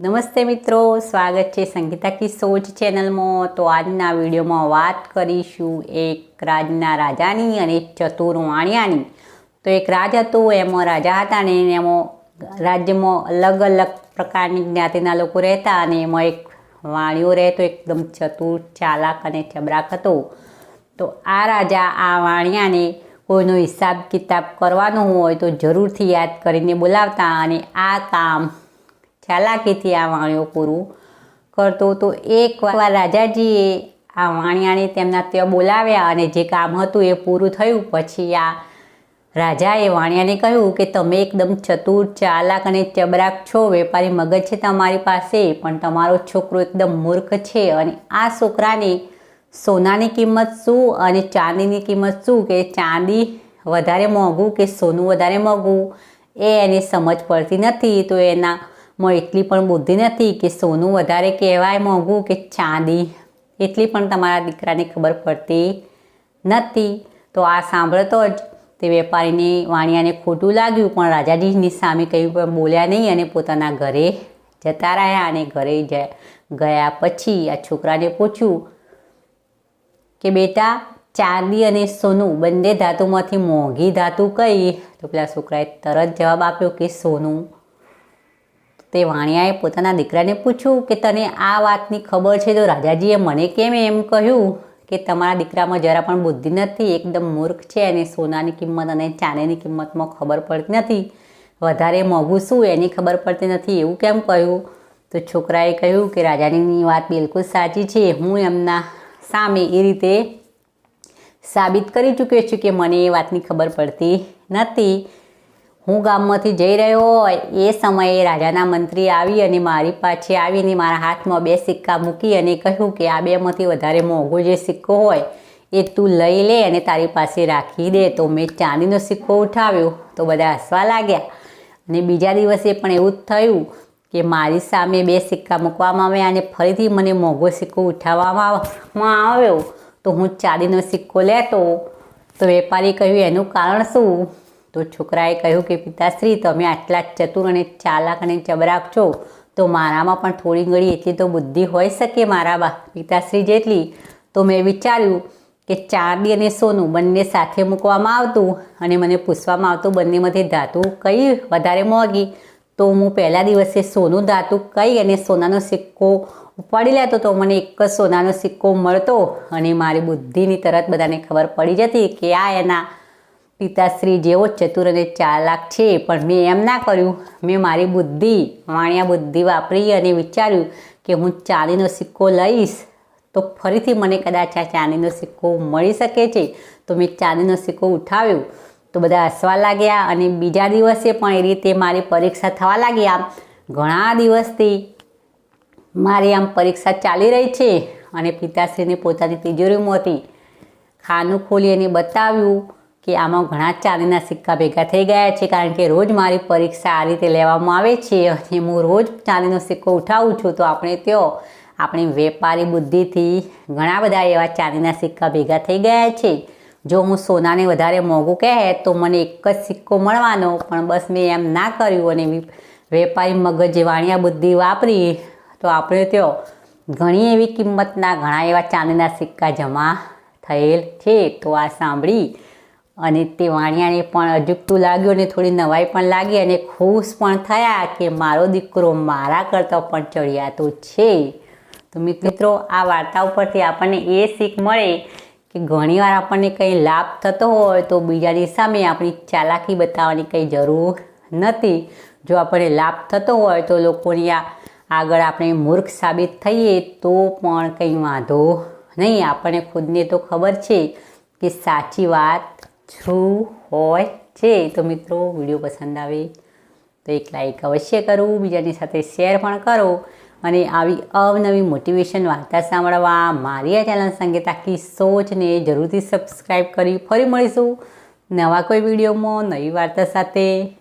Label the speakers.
Speaker 1: નમસ્તે મિત્રો, સ્વાગત છે સંગીતા કી સોચ ચેનલમાં. તો આજના વિડીયોમાં વાત કરીશું એક રાજના રાજાની અને ચતુર વાણિયાની. તો એક રાજ હતો એમાં રાજા હતા અને એમાં રાજ્યમાં અલગ અલગ પ્રકારની જ્ઞાતિના લોકો રહેતા અને એમાં એક વાણિયો રહેતો, એકદમ ચતુર, ચાલાક અને ચબરાક હતો. તો આ રાજા, આ વાણિયાને કોઈનો હિસાબ કિતાબ કરવાનો હોય તો જરૂરથી યાદ કરીને બોલાવતા અને આ કામ ચાલાકીથી આ વાણિયો પૂરું કરતો તો એકવાર રાજાજીએ આ વાણિયાને તેમના ત્યાં બોલાવ્યા અને જે કામ હતું એ પૂરું થયું. પછી આ રાજાએ વાણિયાને કહ્યું કે તમે એકદમ ચતુર, ચાલાક અને ચબરાક છો. વેપારી મગજ છે તમારી પાસે, પણ તમારો છોકરો એકદમ મૂર્ખ છે. અને આ છોકરાને સોનાની કિંમત શું અને ચાંદીની કિંમત શું? કે ચાંદી વધારે મોંઘું કે સોનું વધારે મોંઘું? એ એને સમજ પડતી નથી. તો એના માં એટલી પણ બુદ્ધિ નથી કે સોનું વધારે કહેવાય, મોંઘું કે ચાંદી. એટલી પણ તમારા દીકરાને ખબર પડતી નથી. તો આ સાંભળતો જ તે વેપારીને વાણિયાને ખોટું લાગ્યું, પણ રાજાજીની સામે કંઈ પણ બોલ્યા નહીં અને પોતાના ઘરે જતા રહ્યા અને ઘરે ગયા પછી આ છોકરાને પૂછ્યું કે, બેટા, ચાંદી અને સોનું બંને ધાતુમાંથી મોંઘી ધાતુ કઈ? તો પેલા છોકરાએ તરત જવાબ આપ્યો કે, સોનું તે વાણિયાએ પોતાના દીકરાને પૂછ્યું કે તને આ વાતની ખબર છે તો રાજાજીએ મને કેમ એમ કહ્યું કે તમારા દીકરામાં જરા પણ બુદ્ધિ નથી, એકદમ મૂર્ખ છે અને સોનાની કિંમત અને ચાંદીની કિંમતમાં ખબર પડતી નથી. વધારે મોંઘું શું એની ખબર પડતી નથી એવું કેમ કહ્યું? તો છોકરાએ કહ્યું કે રાજાની વાત બિલકુલ સાચી છે, હું એમના સામે એ રીતે સાબિત કરી ચૂક્યો છું કે મને એ વાતની ખબર પડતી નથી. હું ગામમાંથી જઈ રહ્યો હોય, એ સમયે રાજાના મંત્રી આવી અને મારી પાછે આવીને મારા હાથમાં બે સિક્કા મૂકી અને કહ્યું કે આ બેમાંથી વધારે મોંઘો જે સિક્કો હોય, એ તું લઈ લે અને તારી પાસે રાખી દે. તો મેં ચાંદીનો સિક્કો ઉઠાવ્યો. તો બધા હસવા લાગ્યા. અને બીજા દિવસે પણ એવું જ થયું કે મારી સામે બે સિક્કા મૂકવામાં આવ્યા અને ફરીથી મને મોંઘો સિક્કો ઉઠાવવામાં આવ્યો. તો હું ચાંદીનો સિક્કો લેતો. તો વેપારી કહ્યું, એનું કારણ શું? તો છોકરાએ કહ્યું કે, પિતાશ્રી, તમે આટલા ચતુર અને ચાલાક અને ચબરાક છો, તો મારામાં પણ થોડી ઘણી એટલી તો બુદ્ધિ હોઈ શકે મારા પિતાશ્રી જેટલી, તો મેં વિચાર્યું કે ચાંદી અને સોનું બંને સાથે મૂકવામાં આવતું અને મને પૂછવામાં આવતું બંનેમાંથી ધાતુ કઈ વધારે મોંઘી, તો હું પહેલા દિવસે સોનું ધાતુ કઈ અને સોનાનો સિક્કો ઉપાડી લેતો તો મને એક જ સોનાનો સિક્કો મળતો અને મારી બુદ્ધિની તરત બધાને ખબર પડી જતી કે આ એના પિતાશ્રી જેવો ચતુર અને ચાલાક છે, પણ મેં એમ ના કર્યું. મેં મારી બુદ્ધિ, વાણિયા બુદ્ધિ વાપરી અને વિચાર્યું કે હું ચાંદીનો સિક્કો લઈશ, તો ફરીથી મને કદાચ આ ચાંદીનો સિક્કો મળી શકે છે. તો મેં ચાંદીનો સિક્કો ઉઠાવ્યો. તો બધા હસવા લાગ્યા અને બીજા દિવસે પણ એ રીતે મારી પરીક્ષા થવા લાગી આમ ઘણા દિવસથી મારી આમ પરીક્ષા ચાલી રહી છે અને પિતાશ્રીને પોતાની તિજોરીમાંથી ખાનું ખોલી અને બતાવ્યું કે આમાં ઘણા ચાંદીના સિક્કા ભેગા થઈ ગયા છે કારણ કે રોજ મારી પરીક્ષા આ રીતે લેવામાં આવે છે અને હું રોજ ચાંદીનો સિક્કો ઉઠાવું છું તો આપણે ત્યો આપણી વેપારી બુદ્ધિથી ઘણા બધા એવા ચાંદીના સિક્કા ભેગા થઈ ગયા છે. જો હું સોનાને વધારે મોંઘું કહે તો મને એક જ સિક્કો મળવાનો, પણ બસ મેં એમ ના કર્યું અને વેપારી મગજ વાણિયા બુદ્ધિ વાપરી, તો આપણે ત્યો ઘણી એવી કિંમતના ઘણા એવા ચાંદીના સિક્કા જમા થયેલ છે. તો આ સાંભળી અને તે વાણિયાને પણ અજુકતું લાગ્યું અને થોડી નવાઈ પણ લાગી અને ખુશ પણ થયા કે મારો દીકરો મારા કરતાં પણ ચડિયાતો છે. તો મિત્રો, આ વાર્તા ઉપરથી આપણને એ શીખ મળે કે ઘણીવાર આપણને કંઈ લાભ થતો હોય તો બીજાની સામે આપણી ચાલાકી બતાવવાની કંઈ જરૂર નથી. જો આપણને લાભ થતો હોય તો લોકોની આ આગળ આપણે મૂર્ખ સાબિત થઈએ તો પણ કંઈ વાંધો નહીં. આપણને ખુદને તો ખબર છે કે સાચી વાત શું હોય છે તો મિત્રો વીડિયો પસંદ આવે તો એક લાઈક અવશ્ય કરું, બીજાની સાથે શેર પણ કરો અને આવી અવનવી મોટિવેશન વાર્તા સાંભળવા મારી આ ચેનલ સંગીતા તાકી સોચને જરૂરથી સબસ્ક્રાઈબ કરી ફરી મળીશું નવા કોઈ વિડીયોમાં નવી વાર્તા સાથે.